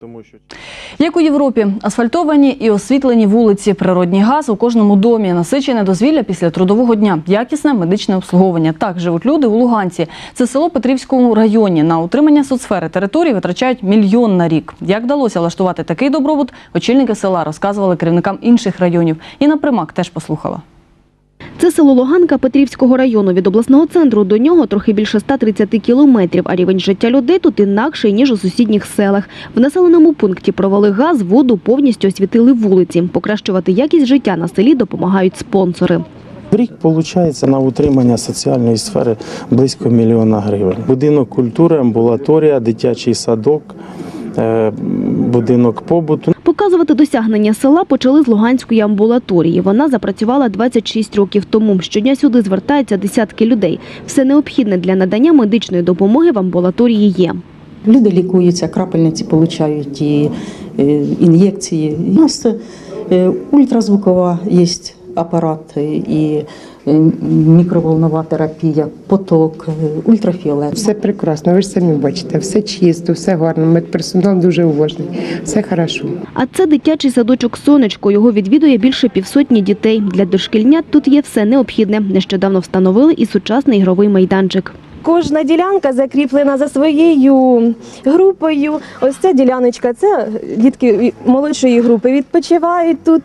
Тому що Як у Європі, асфальтовані і освітлені вулиці, природній газ у кожному домі, насичене дозвілля після трудового дня, якісне медичне обслуговування. Так живуть люди у Луганці. Це село Петрівському районі. На утримання соцсфери території витрачають мільйон на рік. Як вдалося влаштувати такий добробут, очільники села розказували керівникам інших районів. Інна Примак теж послухала. Це село Луганка Петрівського району. Від обласного центру до нього трохи більше 130 кілометрів, а рівень життя людей тут інакший, ніж у сусідніх селах. В населеному пункті провели газ, воду, повністю освітили вулиці. Покращувати якість життя на селі допомагають спонсори. В рік виходить на утримання соціальної сфери близько мільйона гривень. Будинок культури, амбулаторія, дитячий садок, будинок побуту. Показувати досягнення села почали з Луганської амбулаторії. Вона запрацювала 26 років тому. Щодня сюди звертаються десятки людей. Все необхідне для надання медичної допомоги в амбулаторії є. Люди лікуються, крапельниці получають і е, ін'єкції. У нас е, ультразвукова є апарат і е, мікроволнова терапія, поток, е, ультрафіолет. Все прекрасно, ви ж самі бачите, все чисто, все гарно. Медперсонал дуже уважний, все хорошо. А це дитячий садочок «Сонечко». Його відвідує більше півсотні дітей. Для дошкільнят тут є все необхідне. Нещодавно встановили і сучасний ігровий майданчик. Кожна ділянка закріплена за своєю групою. Ось ця діляночка, це дітки молодшої групи відпочивають тут.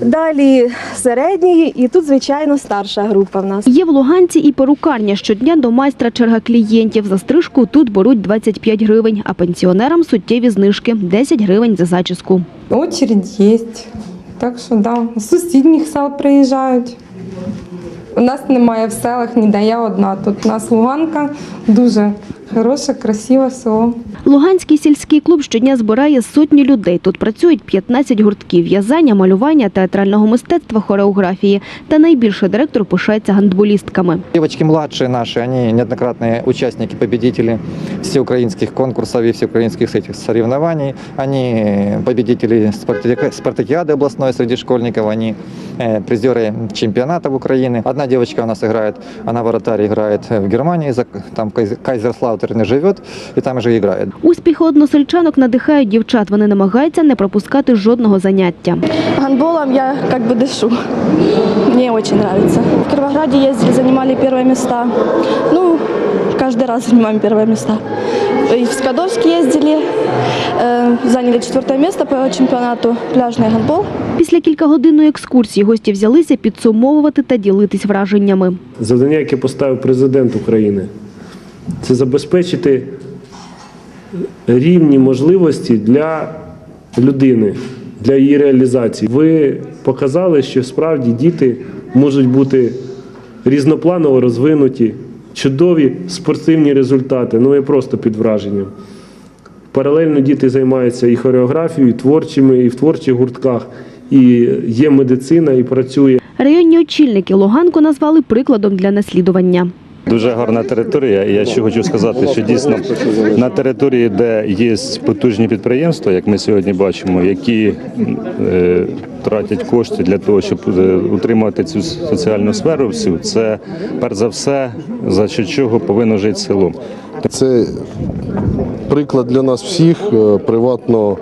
Далі середньої, і тут, звичайно, старша група в нас. Є в Луганці і перукарня. Щодня до майстра черга клієнтів. За стрижку тут беруть 25 гривень, а пенсіонерам суттєві знижки – 10 гривень за зачіску. Очередь есть. Так що да, з сусідніх сел приїжджають. У нас немає в селах ніде, я одна. Тут у нас Луганка, дуже хороше, красиве село. Луганський сільський клуб щодня збирає сотні людей. Тут працюють 15 гуртків – в'язання, малювання, театрального мистецтва, хореографії. Та найбільше директор пишається гандболістками. Девочки младшие наши, они неоднократные участники, победители всеукраинских конкурсов и всеукраинских этих соревнований. Они победители спартаки- спартакиады областной среди школьников, они э, призеры чемпионатов Украины. Одна девочка у нас играет, она вратарь играет в Германии, за- там Кайз- Кайзерслаутерне живет и там же играет. Успіхи односельчанок надихають дівчат. Вони намагаються не пропускати жодного заняття. Гандболом я как бы дышу. Мне очень нравится. В Кировограде ездили, занимали первые места. Ну, каждый раз занимаем первые места. И в Скадовск ездили, э, заняли четвертое место по чемпионату пляжный гандбол. Після кількагодинної екскурсії гості взялися підсумовувати та ділитись враженнями. завдання, яке поставив президент України, це забезпечити рівні можливості для людини, для її реалізації. Ви показали, що справді діти можуть бути різнопланово розвинуті, чудові спортивні результати. Ну я просто під враженням. Паралельно діти займаються і хореографією, і творчими, і в творчих гуртках, і є медицина, і працює. Районні очільники Луганку назвали прикладом для наслідування. Дуже гарна територія. Я ще хочу сказати, що дійсно на території, де є потужні підприємства, як ми сьогодні бачимо, які е, тратять кошти для того, щоб е, утримувати цю соціальну сферу, всю це перш за все за що чого повинно жити село. Це приклад для нас всіх е, приватного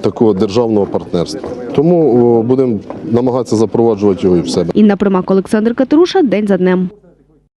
такого державного партнерства. Тому будемо намагатися запроваджувати його і в себе. Інна Примак, Олександр Катеруша. День за днем.